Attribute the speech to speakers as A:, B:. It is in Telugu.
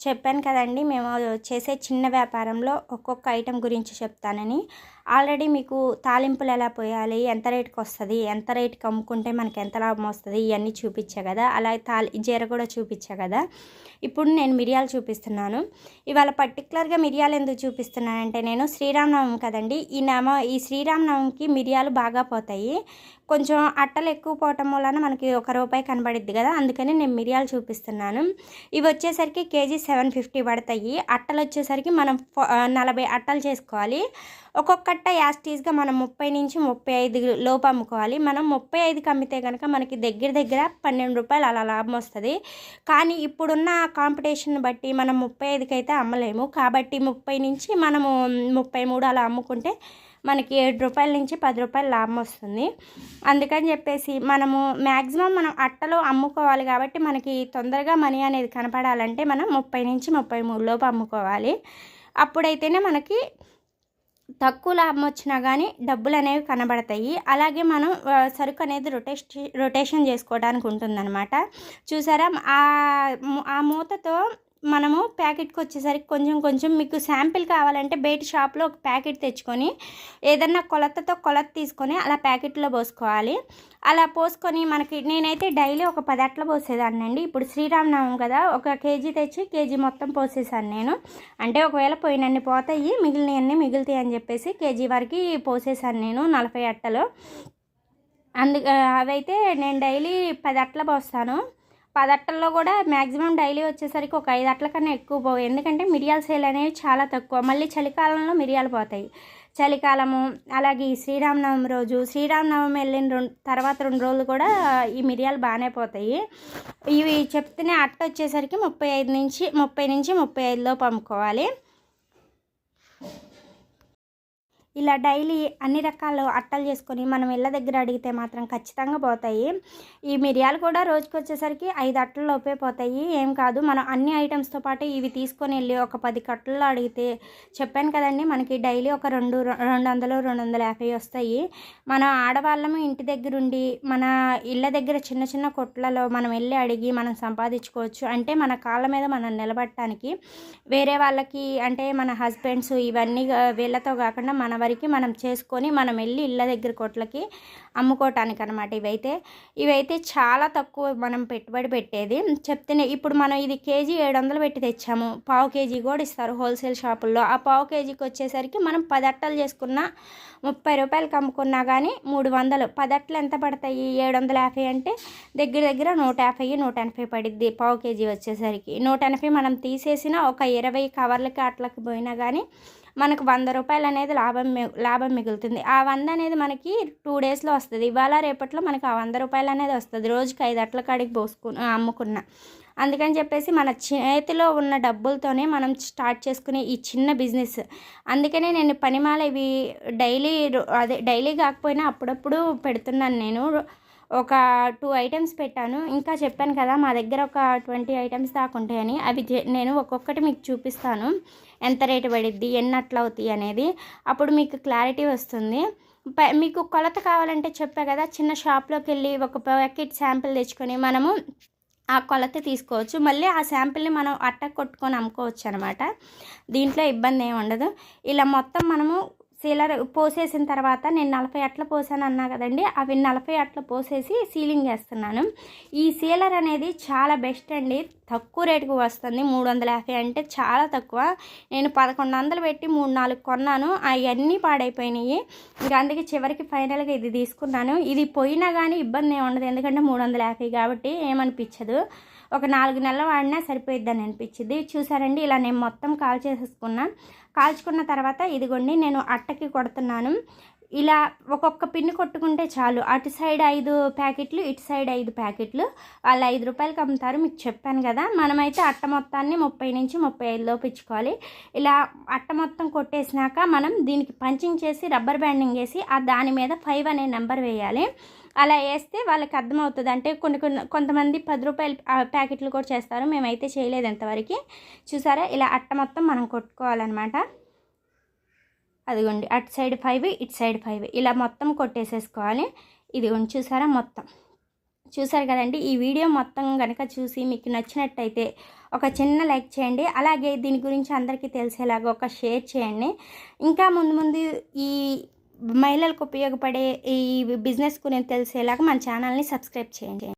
A: చెప్పాను కదండి మేము చేసే చిన్న వ్యాపారంలో ఒక్కొక్క ఐటెం గురించి చెప్తానని. ఆల్రెడీ మీకు తాలింపులు ఎలా పోయాలి ఎంత రేటుకి వస్తుంది ఎంత రేటుకి అమ్ముకుంటే మనకి ఎంత లాభం వస్తుంది ఇవన్నీ చూపించా కదా. అలాగే తాలి జీర కూడా చూపించా కదా. ఇప్పుడు నేను మిరియాలు చూపిస్తున్నాను. ఇవాళ పర్టికులర్గా మిరియాలు ఎందుకు చూపిస్తున్నానంటే నేను శ్రీరామనవమి కదండి ఈ నామ ఈ శ్రీరామనవమికి మిరియాలు బాగా పోతాయి. కొంచెం అట్టలు ఎక్కువ పోవటం వలన మనకి ఒక రూపాయి కనబడిద్ది కదా అందుకని నేను మిరియాలు చూపిస్తున్నాను. ఇవి వచ్చేసరికి కేజీ సెవెన్ ఫిఫ్టీ పడతాయి. అట్టలు వచ్చేసరికి మనం నలభై అట్టలు చేసుకోవాలి. ఒక్కొక్కట్ట యాస్టీస్గా మనం ముప్పై నుంచి ముప్పై ఐదు లోపు అమ్ముకోవాలి. మనం ముప్పై ఐదుకి అమ్మితే కనుక మనకి దగ్గర దగ్గర పన్నెండు రూపాయలు అలా లాభం వస్తుంది. కానీ ఇప్పుడున్న కాంపిటీషన్ బట్టి మనం ముప్పై ఐదుకి అయితే అమ్మలేము. కాబట్టి ముప్పై నుంచి మనము ముప్పై మూడు అలా అమ్ముకుంటే మనకి ఏడు రూపాయల నుంచి పది రూపాయలు లాభం వస్తుంది. అందుకని చెప్పేసి మనము మ్యాక్సిమం మనం అట్టలో అమ్ముకోవాలి కాబట్టి మనకి తొందరగా మనీ అనేది కనపడాలంటే మనం ముప్పై నుంచి ముప్పై మూడు లోపు అమ్ముకోవాలి. అప్పుడైతేనే మనకి తక్కువ లాభం వచ్చినా కానీ డబ్బులు అనేవి కనబడతాయి. అలాగే మనం సరుకు అనేది రొటేషన్ రొటేషన్ చేసుకోవడానికి ఉంటుందన్నమాట. చూసారా? ఆ ఆ మూతతో మనము ప్యాకెట్కి వచ్చేసరికి కొంచెం కొంచెం మీకు శాంపిల్ కావాలంటే బయట షాప్లో ఒక ప్యాకెట్ తెచ్చుకొని ఏదన్నా కొలతతో కొలత తీసుకొని అలా ప్యాకెట్లో పోసుకోవాలి. అలా పోసుకొని మనకి నేనైతే డైలీ ఒక పది అట్ల పోసేదాన్నండి ఇప్పుడు శ్రీరామనవం కదా ఒక కేజీ తెచ్చి కేజీ మొత్తం పోసేసాను నేను. అంటే ఒకవేళ పోయినన్ని పోతాయి మిగిలినవన్నీ మిగులుతాయి అని చెప్పేసి కేజీ వరకు పోసేసాను నేను నలభై అట్టలు. అందు అవైతే నేను డైలీ పది అట్ల పోస్తాను. పది అట్టల్లో కూడా మ్యాక్సిమం డైలీ వచ్చేసరికి ఒక ఐదు అట్ల కన్నా ఎక్కువ పోవు. ఎందుకంటే మిరియాల సేల్ అనేవి చాలా తక్కువ. మళ్ళీ చలికాలంలో మిరియాలు పోతాయి. చలికాలము అలాగే ఈ శ్రీరామనవమి రోజు శ్రీరామనవమి వెళ్ళిన రెండు తర్వాత రెండు రోజులు కూడా ఈ మిరియాలు బాగానే పోతాయి. ఇవి చెప్తేనే అట్ట వచ్చేసరికి ముప్పై ఐదు నుంచి ముప్పై నుంచి ముప్పై ఐదులో పంపుకోవాలి ఇలా డైలీ అన్ని రకాల అట్టలు చేసుకొని మనం ఇళ్ళ దగ్గర అడిగితే మాత్రం ఖచ్చితంగా పోతాయి. ఈ మిరియాలు కూడా రోజుకి వచ్చేసరికి ఐదు అట్టల లోపే పోతాయి. ఏం కాదు మనం అన్ని ఐటమ్స్తో పాటు ఇవి తీసుకొని వెళ్ళి ఒక పది కట్టల్లో అడిగితే చెప్పాను కదండి మనకి డైలీ ఒక రెండు రెండు వందలు రెండు వందల యాభై వస్తాయి. మనం ఆడవాళ్ళము ఇంటి దగ్గర ఉండి మన ఇళ్ళ దగ్గర చిన్న చిన్న కొట్లలో మనం వెళ్ళి అడిగి మనం సంపాదించుకోవచ్చు. అంటే మన కాళ్ళ మీద మనం నిలబడటానికి వేరే వాళ్ళకి అంటే మన హస్బెండ్స్ ఇవన్నీ వీళ్ళతో కాకుండా మన వరకు మనం చేసుకొని మనం వెళ్ళి ఇళ్ళ దగ్గర కొట్లకి అమ్ముకోవటానికి అనమాట ఇవైతే. ఇవైతే చాలా తక్కువ మనం పెట్టుబడి పెట్టేది. చెప్తేనే ఇప్పుడు మనం ఇది కేజీ ఏడు వందలు పెట్టి తెచ్చాము. పావు కేజీ కూడా ఇస్తారు హోల్సేల్ షాపుల్లో. ఆ పావు కేజీకి వచ్చేసరికి మనం పది అట్టలు చేసుకున్న ముప్పై రూపాయలకి అమ్ముకున్నా కానీ మూడు వందలు. పది అట్టలు ఎంత పడతాయి? ఏడు వందల యాభై అంటే దగ్గర దగ్గర నూట యాభై నూట ఎనభై పడిద్ది పావు కేజీ వచ్చేసరికి. నూట ఎనభై మనం తీసేసిన ఒక ఇరవై కవర్లకి అట్లకి పోయినా కానీ మనకు వంద రూపాయలు అనేది లాభం లాభం మిగులుతుంది. ఆ వంద అనేది మనకి టూ డేస్లో వస్తుంది. ఇవాళ రేపట్లో మనకు ఆ వంద రూపాయలు అనేది వస్తుంది. రోజుకి ఐదు అట్ల కాడికి పోసుకు అమ్ముకున్న. అందుకని చెప్పేసి మన చేతిలో ఉన్న డబ్బులతోనే మనం స్టార్ట్ చేసుకునే ఈ చిన్న బిజినెస్. అందుకనే నేను పనిమాల ఇవి డైలీ రో- అదే డైలీ కాకపోయినా అప్పుడప్పుడు పెడుతున్నాను నేను. ఒక టూ ఐటమ్స్ పెట్టాను. ఇంకా చెప్పాను కదా మా దగ్గర ఒక ట్వంటీ ఐటమ్స్ దాకా ఉంటాయని. అవి నేను ఒక్కొక్కటి మీకు చూపిస్తాను. ఎంత రేటు పడిద్ది ఎన్ని అట్లా అవుతాయి అనేది. అప్పుడు మీకు క్లారిటీ వస్తుంది. మీకు కొలత కావాలంటే చెప్పా కదా చిన్న షాప్లోకి వెళ్ళి ఒక ప్యాకెట్ శాంపిల్ తెచ్చుకొని మనము ఆ కొలత తీసుకోవచ్చు. మళ్ళీ ఆ శాంపిల్ని మనం అట్ట కొట్టుకొని అమ్ముకోవచ్చు అనమాట దీంట్లో ఇబ్బంది ఏమి ఉండదు. ఇలా మొత్తం మనము సీలర్ పోసేసిన తర్వాత నేను నలభై అట్ల పోసాను అన్నా కదండి అవి నలభై అట్ల పోసేసి సీలింగ్ చేస్తున్నాను. ఈ సీలర్ అనేది చాలా బెస్ట్ అండి. తక్కువ రేటుకు వస్తుంది మూడు వందల యాభై అంటే చాలా తక్కువ. నేను పదకొండు వందలు పెట్టి మూడు నాలుగు కొన్నాను అవన్నీ పాడైపోయినాయి. ఇంకా అందుకే చివరికి ఫైనల్గా ఇది తీసుకున్నాను. ఇది పోయినా కానీ ఇబ్బంది ఏమి ఉండదు ఎందుకంటే మూడు వందల యాభై కాబట్టి ఏమనిపించదు. ఒక నాలుగు నెలలు వాడినా సరిపోయిద్దని అనిపించింది చూసారండి ఇలా నేను మొత్తం కాల్ చేసేసుకున్నాను కాల్చుకున్న తర్వాత ఇదిగోండి నేను అట్టకి కొడుతున్నాను. ఇలా ఒక్కొక్క పిన్ని కొట్టుకుంటే చాలు. అటు సైడ్ ఐదు ప్యాకెట్లు ఇటు సైడ్ ఐదు ప్యాకెట్లు. వాళ్ళు ఐదు రూపాయలకి అమ్ముతారు మీకు చెప్పాను కదా. మనమైతే అట్ట మొత్తాన్ని ముప్పై నుంచి ముప్పై ఐదు లోపు ఇచ్చుకోవాలి. ఇలా అట్ట మొత్తం కొట్టేసినాక మనం దీనికి పంచింగ్ చేసి రబ్బర్ బ్యాండింగ్ వేసి ఆ దాని మీద ఫైవ్ అనే నెంబర్ వేయాలి. అలా వేస్తే వాళ్ళకి అర్థమవుతుంది. అంటే కొన్ని కొన్ని కొంతమంది పది రూపాయల ప్యాకెట్లు కూడా చేస్తారు. మేమైతే చేయలేదు ఎంతవరకు చూసారా? ఇలా అట్ట మొత్తం మనం కొట్టుకోవాలన్నమాట. అదిగోండి. అటు సైడ్ ఫైవ్ ఇటు సైడ్ ఫైవ్ ఇలా మొత్తం కొట్టేసేసుకోవాలి. ఇదిగోండి. చూసారా? మొత్తం. చూసారు కదండి? ఈ వీడియో మొత్తం కనుక చూసి మీకు నచ్చినట్టయితే ఒక చిన్న లైక్ చేయండి. అలాగే దీని గురించి అందరికీ తెలిసేలాగా ఒక షేర్ చేయండి. ఇంకా ముందు ముందు ఈ మహిళలకు ఉపయోగపడే ఈ బిజినెస్కు నేను తెలిసేలాగా మన ఛానల్ని సబ్స్క్రైబ్ చేయండి.